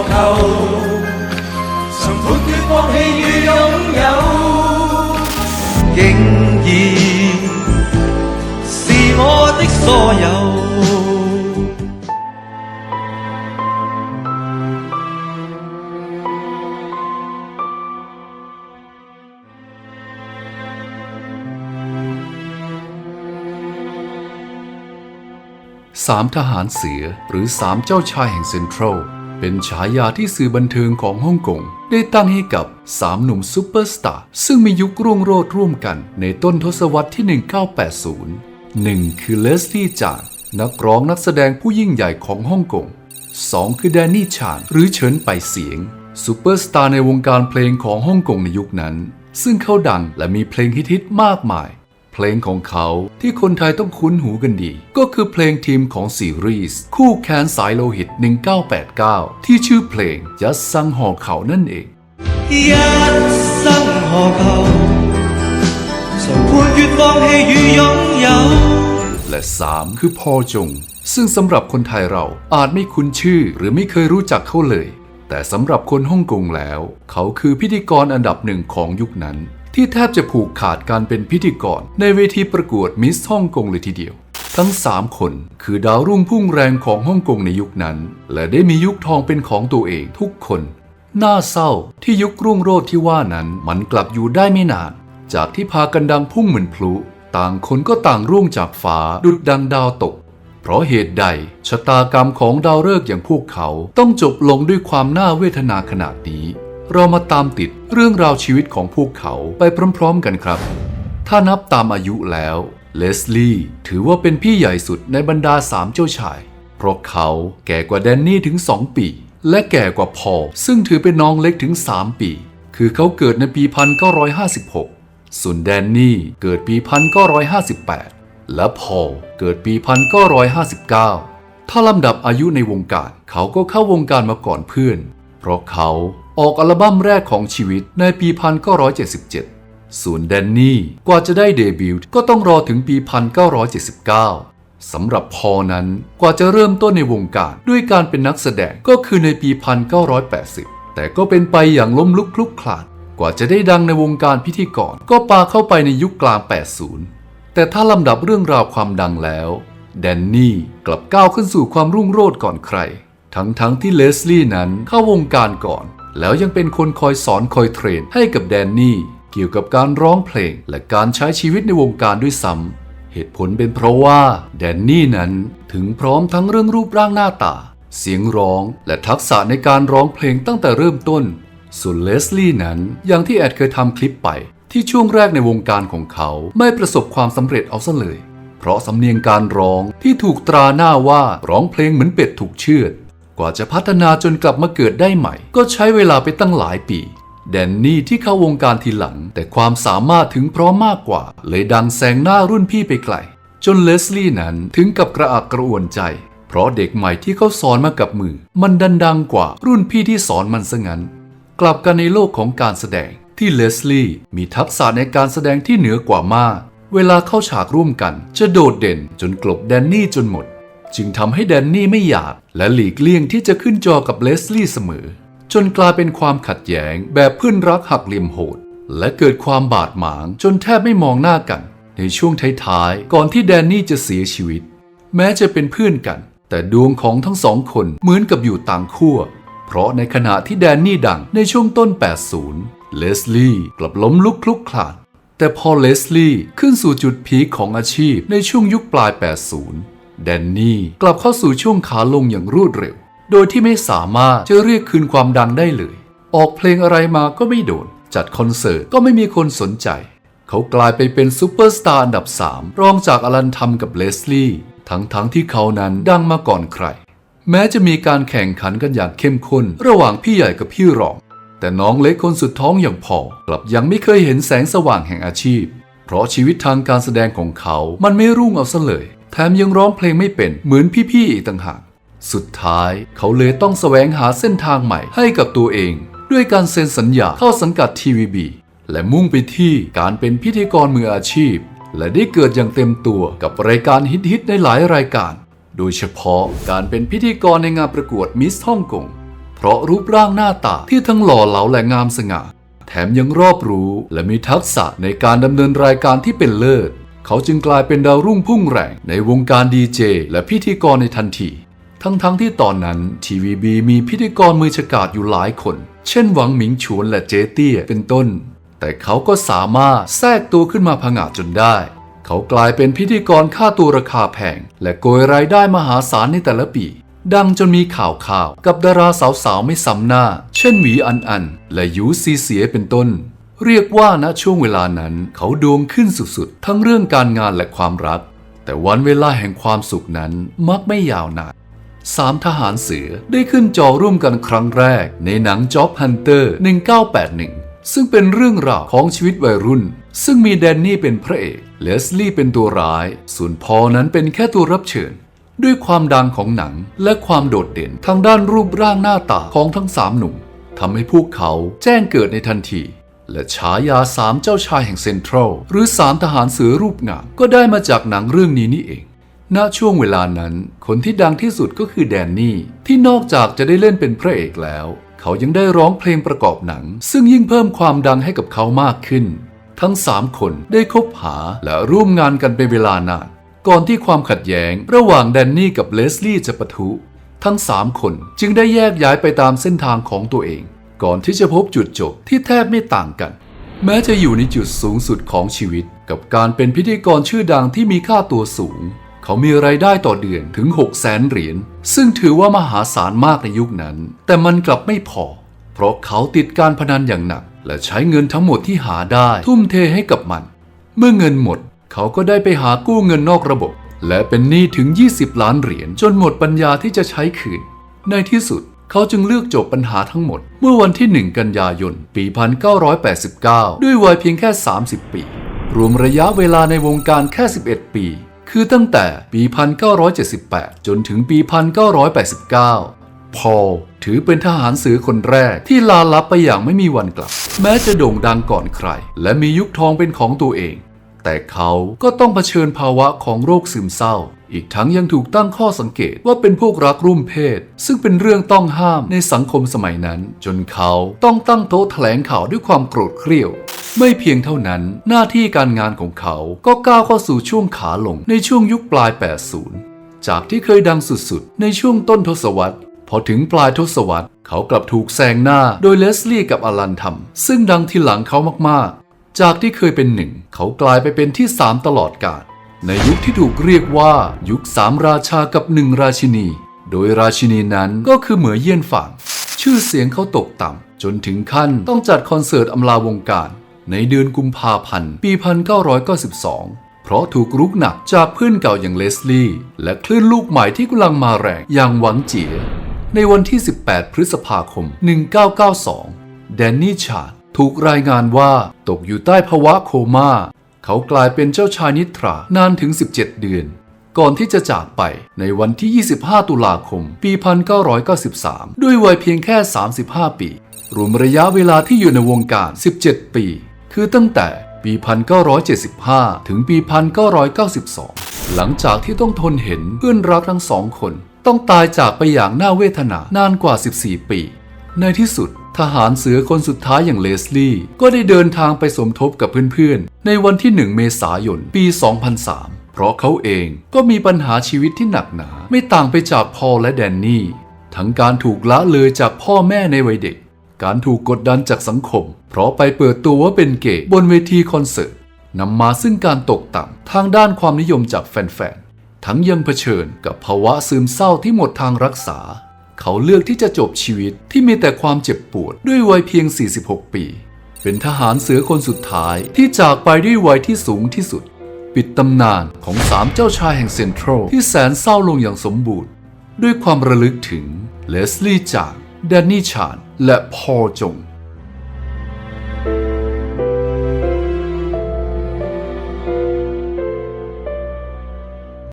求，曾判决放弃与拥有。竟然是我的所有。 สามทหารเสือหรือสามเจ้าชายแห่งเซ็นทรัล เป็นฉายาที่สื่อบันเทิงของฮ่องกง ได้ตั้งให้กับสามหนุ่มซูเปอร์สตาร์ซึ่งมียุครุ่งโรจน์ร่วมกันในต้นทศวรรษที่ 1980 1 คือเลสลี่จานนักร้องนักแสดงผู้ยิ่งใหญ่ของฮ่องกง 2 คือแดนนี่ชานหรือเฉินไปเสียงซูเปอร์สตาร์ในวงการเพลงของฮ่องกงในยุคนั้น ซึ่งเขาดังและมีเพลงฮิตๆมากมาย เพลงของเขาที่คนไทยต้องคุ้นหูกันดี ก็คือเพลงทีมของซีรีส์คู่แคนสายโลหิต 1989 ที่ชื่อเพลงยัดซังห่อเขานั่นเองยัดสังห่อเขาส่งพูยุดมองให้ยืยงเยาและ 3 คือพอจง ซึ่งสำหรับคนไทยเราอาจไม่คุ้นชื่อหรือไม่เคยรู้จักเขาเลย แต่สำหรับคนฮ่องกงแล้ว เขาคือพิธีกรอันดับหนึ่งของยุคนั้น ที่แทบจะผูกขาดการเป็นพิธีกรในเวทีประกวดมิสฮ่องกงเลยทีเดียว ทั้ง 3 คนคือดาวรุ่งพุ่งแรงของฮ่องกงในยุคนั้น และได้มียุคทองเป็นของตัวเองทุกคนน่าเศร้าที่ยุครุ่งโรจน์ที่ว่านั้นมันกลับอยู่ได้ไม่นาน จากที่พากันดังพุ่งเหมือนพลุ ต่างคนก็ต่างร่วงจากฟ้าดุดดังดาวตก เพราะเหตุใดชะตากรรมของดาวฤกษ์อย่างพวกเขาต้องจบลงด้วยความน่าเวทนาขนาดนี้ เรามาตามติดเรื่องราวชีวิตของพวกเขาไปพร้อมๆกันครับ ถ้านับตามอายุแล้ว เลสลี่ถือว่าเป็นพี่ใหญ่สุดในบรรดาสามเจ้าชาย เพราะเขาแก่กว่าแดนนี่ถึง 2 ปี และแก่กว่าพอลซึ่งถือเป็นน้องเล็กถึง 3 ปี คือเขาเกิดในปี 1956 ส่วนแดนนี่เกิดปี 1958 และพอลเกิดปี 1959 ถ้าลำดับอายุในวงการ เขาก็เข้าวงการมาก่อนเพื่อน เพราะเขา ออกอัลบั้มแรกของชีวิตในปี 1977 ส่วนแดนนี่กว่าจะได้เดบิวต์ก็ต้องรอถึงปี 1979 สำหรับพอนั้นกว่าจะเริ่มต้นในวงการด้วยการเป็นนักแสดงก็คือในปี 1980 แต่ก็เป็นไปอย่างล้มลุกคลุกคลานกว่าจะได้ดังในวงการพิธีกรก็ปาเข้าไปในยุคกลาง 80 แต่ถ้าลำดับเรื่องราวความดังแล้วแดนนี่กลับก้าวขึ้นสู่ความรุ่งโรจน์ก่อนใคร ทั้งๆทที่เลสลี่นั้นเข้าวงการก่อน แล้วยังเป็นคนคอยสอนคอยเทรนให้กับแดนนี่เกี่ยวกับการร้องเพลงและการใช้ชีวิตในวงการด้วยซ้ำเหตุผลเป็นเพราะว่าแดนนี่นั้นถึงพร้อมทั้งเรื่องรูปร่างหน้าตา เสียงร้องและทักษะในการร้องเพลงตั้งแต่เริ่มต้น ส่วนเลสลี่นั้นอย่างที่แอดเคยทำคลิปไป ที่ช่วงแรกในวงการของเขาไม่ประสบความสำเร็จเอาซะเลย เพราะสำเนียงการร้องที่ถูกตราหน้าว่าร้องเพลงเหมือนเป็ดถูกเชือด ว่าจะพัฒนาจนกลับมาเกิดได้ใหม่ ก็ใช้เวลาไปตั้งหลายปี แดนนี่ที่เข้าวงการทีหลัง แต่ความสามารถถึงพร้อมมากกว่า เลยดังแซงหน้ารุ่นพี่ไปไกล จนเลสลี่นั้นถึงกับกระอักกระอ่วนใจ เพราะเด็กใหม่ที่เขาสอนมากับมือ มันดันดังกว่ารุ่นพี่ที่สอนมันซะงั้น กลับกันในโลกของการแสดงที่เลสลี่มีทักษะในการแสดงที่เหนือกว่ามากเวลาเข้าฉากร่วมกันจะโดดเด่นจนกลบแดนนี่จนหมด จึงทำให้แดนนี่ไม่อยาก และหลีกเลี่ยงที่จะขึ้นจอกับเลสลี่เสมอ จนกลายเป็นความขัดแย้งแบบเพื่อนรักหักเหลี่ยมโหด และเกิดความบาดหมางจนแทบไม่มองหน้ากัน ในช่วงท้ายๆก่อนที่แดนนี่จะเสียชีวิต แม้จะเป็นเพื่อนกัน แต่ดวงของทั้งสองคนเหมือนกับอยู่ต่างขั้วเพราะในขณะที่แดนนี่ดังในช่วงต้น 80 เลสลี่กลับล้มลุกคลุกคลานแต่พอเลสลี่ขึ้นสู่จุดพีคของอาชีพในช่วงยุคปลาย 80 แดนนี่กลับเข้าสู่ช่วงขาลงอย่างรวดเร็ว โดยที่ไม่สามารถจะเรียกคืนความดังได้เลย ออกเพลงอะไรมาก็ไม่โดน จัดคอนเสิร์ตก็ไม่มีคนสนใจ เขากลายไปเป็นซูเปอร์สตาร์อันดับ 3 รองจากอลันทัมกับเลสลี่ทั้งๆทที่เขานั้นดังมาก่อนใคร แม้จะมีการแข่งขันกันอย่างเข้มข้น ระหว่างพี่ใหญ่กับพี่รอง แต่น้องเล็กคนสุดท้องอย่างพอกลับยังไม่เคยเห็นแสงสว่างแห่งอาชีพ เพราะชีวิตทางการแสดงของเขามันไม่รุ่งเอาซะเลย แถมยังร้องเพลงไม่เป็นเหมือนพี่ๆอีกต่างหาก สุดท้ายเขาเลยต้องแสวงหาเส้นทางใหม่ให้กับตัวเอง ด้วยการเซ็นสัญญาเข้าสังกัดทีวีบีและมุ่งไปที่การเป็นพิธีกรมืออาชีพ และได้เกิดอย่างเต็มตัวกับรายการฮิตๆในหลายรายการ โดยเฉพาะการเป็นพิธีกรในงานประกวดมิสฮ่องกงเพราะรูปร่างหน้าตาที่ทั้งหล่อเหลาและงามสง่าแถมยังรอบรู้และมีทักษะในการดำเนินรายการที่เป็นเลิศ เขาจึงกลายเป็นดาวรุ่งพุ่งแรงในวงการดีเจและพิธีกรในทันที ทั้งๆทที่ตอนนั้นทีวีบีมีพิธีกรมือฉกาจอยู่หลายคน เช่นหวังหมิงฉวนและเจเตี้ยเป็นต้น แต่เขาก็สามารถแทรกตัวขึ้นมาผงาดจนได้ เขากลายเป็นพิธีกรค่าตัวราคาแพง และโกยรายได้มหาศาลในแต่ละปี ดังจนมีข่าวข่าวกับดาราสาวๆไม่ซ้ำหน้า เช่นหวีอันอัน และยูซีเสียเป็นต้น เรียกว่าณช่วงเวลานั้นเขาด่งขึ้นสุดๆ ทั้งเรื่องการงานและความรัก แต่วันเวลาแห่งความสุขนั้นมักไม่ยาวนานสามทหารเสือได้ขึ้นจอร่วมกันครั้งแรก ในหนัง Job Hunter 1981 ซึ่งเป็นเรื่องราวของชีวิตวัยรุ่น ซึ่งมีแดนนี่เป็นพระเอกเลสลี่เป็นตัวร้าย ส่วนพอนั้นเป็นแค่ตัวรับเชิญ ด้วยความดังของหนังและความโดดเด่นทางด้านรูปร่างหน้าตาของทั้งสามหนุ่มทำให้พวกเขาแจ้งเกิดในทันที และฉายาสามเจ้าชายแห่งเซ็นทรัลหรือสามทหารเสือรูปงามก็ได้มาจากหนังเรื่องนี้นี่เอง ณ ช่วงเวลานั้น คนที่ดังที่สุดก็คือแดนนี่ ที่นอกจากจะได้เล่นเป็นพระเอกแล้ว เขายังได้ร้องเพลงประกอบหนัง ซึ่งยิ่งเพิ่มความดังให้กับเขามากขึ้น ทั้งสามคนได้คบหาและร่วมงานกันเป็นเวลานานก่อนที่ความขัดแย้งระหว่างแดนนี่กับเลสลี่จะปะทุ ทั้งสามคนจึงได้แยกย้ายไปตามเส้นทางของตัวเอง ก่อนที่จะพบจุดจบที่แทบไม่ต่างกัน แม้จะอยู่ในจุดสูงสุดของชีวิต กับการเป็นพิธีกรชื่อดังที่มีค่าตัวสูง เขามีไรายได้ต่อเดือนถึง6 0แสนเหรียญซึ่งถือว่ามหาศาลมากในยุคนั้น แต่มันกลับไม่พอ เพราะเขาติดการพนันอย่างหนัก และใช้เงินทั้งหมดที่หาได้ทุ่มเทให้กับมัน เมื่อเงินหมด เขาก็ได้ไปหากู้เงินนอกระบบ และเป็นหนี้ถึง 20 ล้านเหรียญจนหมดปัญญาที่จะใช้คืนในที่สุด เขาจึงเลือกจบปัญหาทั้งหมด เมื่อวันที่ 1 กันยายน ปี 1989 ด้วยวัยเพียงแค่ 30 ปี รวมระยะเวลาในวงการแค่ 11 ปี คือตั้งแต่ปี 1978 จนถึงปี 1989 พอลถือเป็นทหารเสือคนแรกที่ลาลับไปอย่างไม่มีวันกลับ แม้จะโด่งดังก่อนใคร และมียุคทองเป็นของตัวเอง แต่เขาก็ต้องเผชิญภาวะของโรคซึมเศร้า อีกทั้งยังถูกตั้งข้อสังเกตว่าเป็นพวกรักรุ่มเพศ ซึ่งเป็นเรื่องต้องห้ามในสังคมสมัยนั้น จนเขาต้องตั้งโต๊ะแถลงข่าวด้วยความโกรธเกรี้ยวไม่เพียงเท่านั้นหน้าที่การงานของเขาก็ก้าวเข้าสู่ช่วงขาลงในช่วงยุคปลาย 80 จากที่เคยดังสุดๆ ในช่วงต้นทศวรรษ พอถึงปลายทศวรรษ เขากลับถูกแซงหน้าโดยเลสลี่กับอลันทำซึ่งดังที่หลังเขามากๆ จากที่เคยเป็นหนึ่ง เขากลายไปเป็นที่สามตลอดกาล ในยุคที่ถูกเรียกว่ายุคสามราชากับหนึ่งราชินี โดยราชินีนั้นก็คือเหมือเยี่ยนฝางชื่อเสียงเขาตกต่ำจนถึงขั้นต้องจัดคอนเสิร์ตอำลาวงการ ในเดือนกุมภาพันธ์ ปี 1992 เพราะถูกรุกหนักจากเพื่อนเก่าอย่างเลสลี่ และคลื่นลูกใหม่ที่กำลังมาแรงอย่างหวังเจีย ในวันที่ 18 พฤษภาคม 1992 แดนนี่ชาดถูกรายงานว่าตกอยู่ใต้ภาวะโคม่า เขากลายเป็นเจ้าชายนิทรานานถึง 17 เดือน ก่อนที่จะจากไปในวันที่ 25 ตุลาคม ปี 1993 ด้วยวัยเพียงแค่ 35 ปี รวมระยะเวลาที่อยู่ในวงการ 17 ปี คือตั้งแต่ปี 1975 ถึงปี 1992 หลังจากที่ต้องทนเห็นเพื่อนรักทั้งสองคน ต้องตายจากไปอย่างน่าเวทนานานกว่า 14 ปี ในที่สุด ทหารเสือคนสุดท้ายอย่างเลสลี่ ก็ได้เดินทางไปสมทบกับเพื่อนๆ ในวันที่ 1 เมษายน ปี 2003 เพราะเขาเองก็มีปัญหาชีวิตที่หนักหนา ไม่ต่างไปจากพอลและแดนนี่ ทั้งการถูกละเลยจากพ่อแม่ในวัยเด็ก การถูกกดดันจากสังคม เพราะไปเปิดตัวว่าเป็นเกย์บนเวทีคอนเสิร์ตนำมาซึ่งการตกต่ำทางด้านความนิยมจากแฟนๆ ทั้งยังเผชิญกับภาวะซึมเศร้าที่หมดทางรักษา เขาเลือกที่จะจบชีวิตที่มีแต่ความเจ็บปวดด้วยวัยเพียง 46 ปี เป็นทหารเสือคนสุดท้ายที่จากไปด้วยวัยที่สูงที่สุด ปิดตำนานของสามเจ้าชายแห่งเซ็นทรัลที่แสนเศร้าลงอย่างสมบูรณ์ ด้วยความระลึกถึงเลสลี่จางแดนนี่ชาน และพอลจง